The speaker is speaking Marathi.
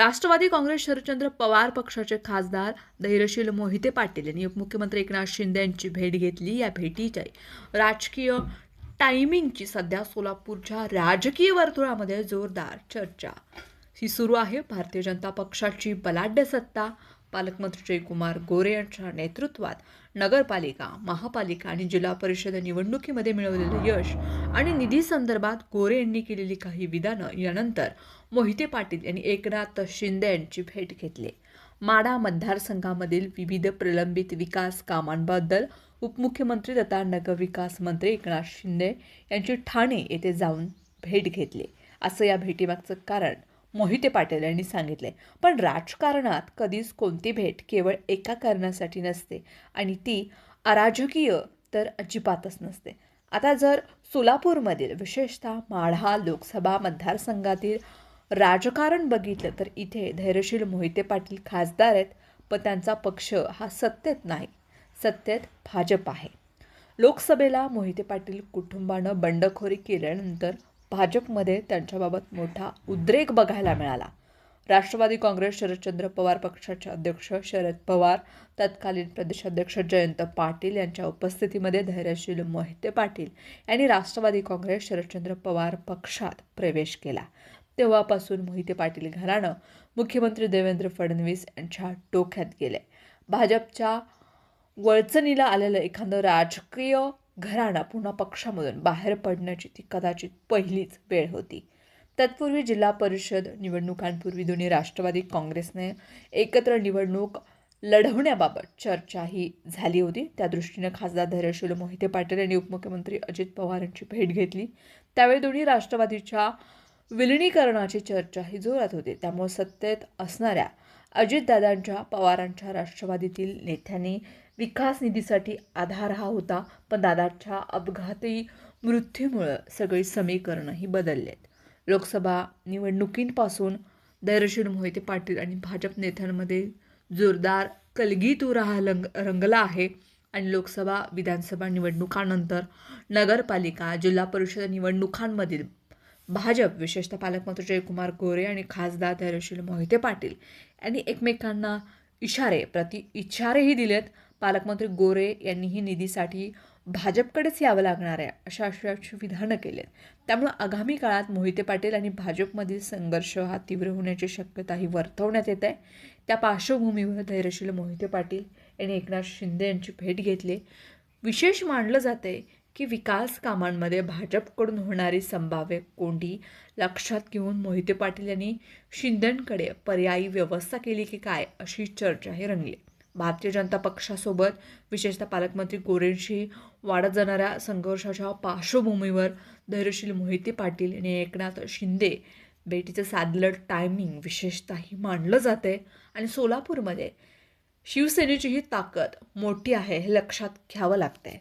राष्ट्रवादी काँग्रेस शरदचंद्र पवार पक्षाचे खासदार धैर्यशील मोहिते पाटील यांनी उपमुख्यमंत्री एकनाथ शिंदे यांची भेट घेतली. या भेटीच्या राजकीय टायमिंगची सध्या सोलापूरच्या राजकीय वर्तुळामध्ये जोरदार चर्चा ही सुरू आहे. भारतीय जनता पक्षाची बलाढ्य सत्ता पालकमंत्री जयकुमार गोरे यांच्या नेतृत्वात नगरपालिका महापालिका आणि जिल्हा परिषद निवडणुकीमध्ये मिळवलेलं यश आणि निधी संदर्भात गोरे यांनी केलेली काही विधानं यानंतर मोहिते पाटील यांनी एकनाथ शिंदे यांची भेट घेतली. माडा मतदारसंघामधील विविध प्रलंबित विकास कामांबद्दल उपमुख्यमंत्री तथा नगरविकास मंत्री एकनाथ शिंदे यांची ठाणे येथे जाऊन भेट घेतली. असं या भेटीमागचं कारण मोहिते पाटील यांनी सांगितले पण राजकारणात कधीच कोणती भेट केवळ एका कारणासाठी नसते आणि ती अराजकीय तर अजिबातच नसते. आता जर सोलापूरमधील विशेषतः माढा लोकसभा मतदारसंघातील राजकारण बघितलं तर इथे धैर्यशील मोहिते पाटील खासदार आहेत पण त्यांचा पक्ष हा सत्तेत नाही. सत्तेत भाजप आहे. लोकसभेला मोहिते पाटील कुटुंबानं बंडखोरी केल्यानंतर भाजपमध्ये त्यांच्याबाबत मोठा उद्रेक बघायला मिळाला. राष्ट्रवादी काँग्रेस शरदचंद्र पवार पक्षाचे अध्यक्ष शरद पवार तत्कालीन प्रदेशाध्यक्ष जयंत पाटील यांच्या उपस्थितीमध्ये धैर्यशील मोहिते पाटील यांनी राष्ट्रवादी काँग्रेस शरदचंद्र पवार पक्षात प्रवेश केला. तेव्हापासून मोहिते पाटील घराणं मुख्यमंत्री देवेंद्र फडणवीस यांच्या डोक्यात गेले. भाजपच्या वळचणीला आलेलं एखादं राजकीय घराणं पुन्हा पक्षामधून बाहेर पडण्याची ती कदाचित पहिलीच वेळ होती. तत्पूर्वी जिल्हा परिषद निवडणुकांपूर्वी दोन्ही राष्ट्रवादी काँग्रेसने एकत्र निवडणूक लढवण्याबाबत चर्चाही झाली होती. त्या दृष्टीनं खासदार धैर्यशील मोहिते पाटील यांनी उपमुख्यमंत्री अजित पवार यांची भेट घेतली. त्यावेळी दोन्ही राष्ट्रवादीच्या विलिनीकरणाची चर्चाही जोरात होती. त्यामुळे सत्तेत असणाऱ्या अजितदादांच्या पवारांच्या राष्ट्रवादीतील नेत्यांनी विकास निधीसाठी आधार हा होता पण दादाच्या अपघाती मृत्यूमुळं सगळी समीकरणंही बदललेत. लोकसभा निवडणुकींपासून धैर्यशील मोहिते पाटील आणि भाजप नेत्यांमध्ये जोरदार कलगीतुरा हा लंग रंगला आहे आणि लोकसभा विधानसभा निवडणुकांनंतर नगरपालिका जिल्हा परिषद निवडणुकांमधील भाजप विशेषतः पालकमंत्री जयकुमार गोरे आणि खासदार धैर्यशील मोहिते पाटील यांनी एकमेकांना इशारे प्रति इशारेही दिलेत. पालकमंत्री गोरे यांनीही निधीसाठी भाजपकडेच यावं लागणार आहे अशा अशाची विधानं केलेत. त्यामुळे आगामी काळात मोहिते पाटील आणि भाजपमधील संघर्ष हा तीव्र होण्याची शक्यताही वर्तवण्यात येत आहे. त्या पार्श्वभूमीवर धैर्यशील मोहिते पाटील यांनी एकनाथ शिंदे यांची भेट घेतली. विशेष मानलं जाते की विकास कामांमध्ये भाजपकडून होणारी संभाव्य कोंडी लक्षात घेऊन मोहिते पाटील यांनी शिंदेंकडे पर्यायी व्यवस्था केली की काय अशी चर्चा हे रंगली. भारतीय जनता पक्षासोबत विशेषतः पालकमंत्री गोरेंशी वाढत जाणाऱ्या संघर्षाच्या पार्श्वभूमीवर धैर्यशील मोहिते पाटील यांनी एकनाथ शिंदे भेटीचं साधलं टायमिंग विशेषतःही मानलं जाते आणि सोलापूरमध्ये शिवसेनेची ही ताकद मोठी आहे हे लक्षात घ्यावं लागतंय.